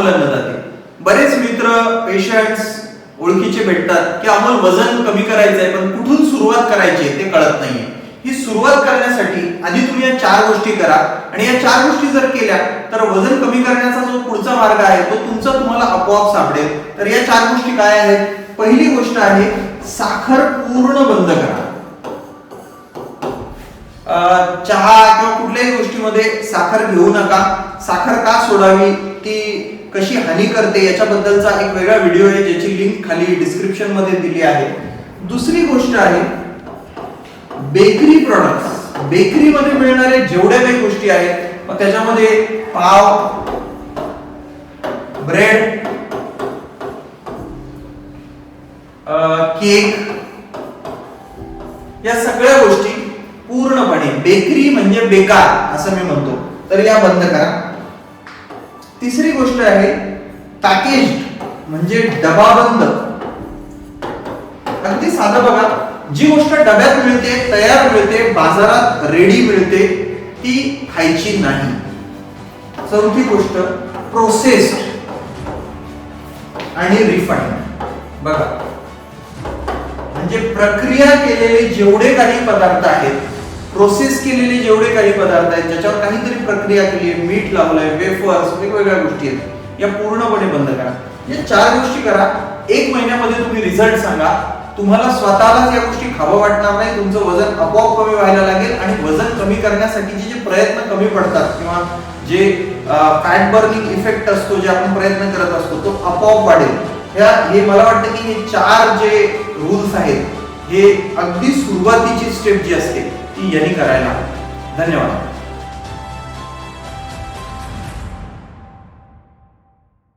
अमोल जाते. बरेच मित्र पेशंट्स ओळखीचे भेटतात की अमोल वजन कमी करायचं आहे पण कुठून सुरुवात करायची आहे ते कळत नाहीये. ही सुरुवात करण्यासाठी आधी तुम्ही या चार गोष्टी करा आणि या चार गोष्टी जर केल्या तर वजन कमी करण्याचा जो पुढचा मार्ग आहे तो तुमचा तुम्हाला आपोआप सापडेल. तर या चार गोष्टी काय आहेत? पहिली गोष्ट आहे साखर पूर्ण बंद करा. चहा किंवा कुठल्याही गोष्टीमध्ये साखर घेऊ नका. साखर का सोडावी ती कशी हानी करते याच्याबद्दलचा एक वेगळा व्हिडिओ आहे ज्याची लिंक खाली डिस्क्रिप्शनमध्ये दिली आहे. दुसरी गोष्ट आहे बेकरी प्रॉडक्ट्स बेकरीमध्ये मिळणारे जेवढ्या काही गोष्टी आहेत मग त्याच्यामध्ये पाव ब्रेड केक या सगळ्या गोष्टी पूर्णपणे बेकरी म्हणजे बेकार असं मी म्हणतो. तर या बंद करा. तिसरी गोष्ट आहे पॅकेज म्हणजे डबाबंद. अगदी साधं बघा जी गोष्ट डब्यात मिळते तयार मिळते बाजारात रेडी मिळते ती खायची नाही. चौथी गोष्ट प्रोसेस्ड आणि रिफाईंड बघा. म्हणजे प्रक्रिया केलेले जेवढे काही पदार्थ आहेत प्रोसेस केलेले जेवढे काही पदार्थ आहेत ज्याच्यावर काहीतरी प्रक्रिया केली आहे मीठ लावलंय वेफर्स वेगवेगळ्या गोष्टी आहेत या पूर्णपणे बंद करा. या चार गोष्टी करा. एक महिन्यामध्ये तुम्ही रिझल्ट सांगा. तुम्हाला स्वतःलाच या गोष्टी खावं वाटणार नाही. तुमचं वजन आपोआप कमी व्हायला लागेल आणि वजन कमी करण्यासाठीचे जे प्रयत्न कमी पडतात किंवा जे फॅट बर्निंग इफेक्ट असतो जे आपण प्रयत्न करत असतो तो आपोआप वाढेल. ह्या हे मला वाटतं की हे चार जे रूल्स आहेत हे अगदी सुरुवातीची स्टेप जी असते ती यांनी करायला. धन्यवाद.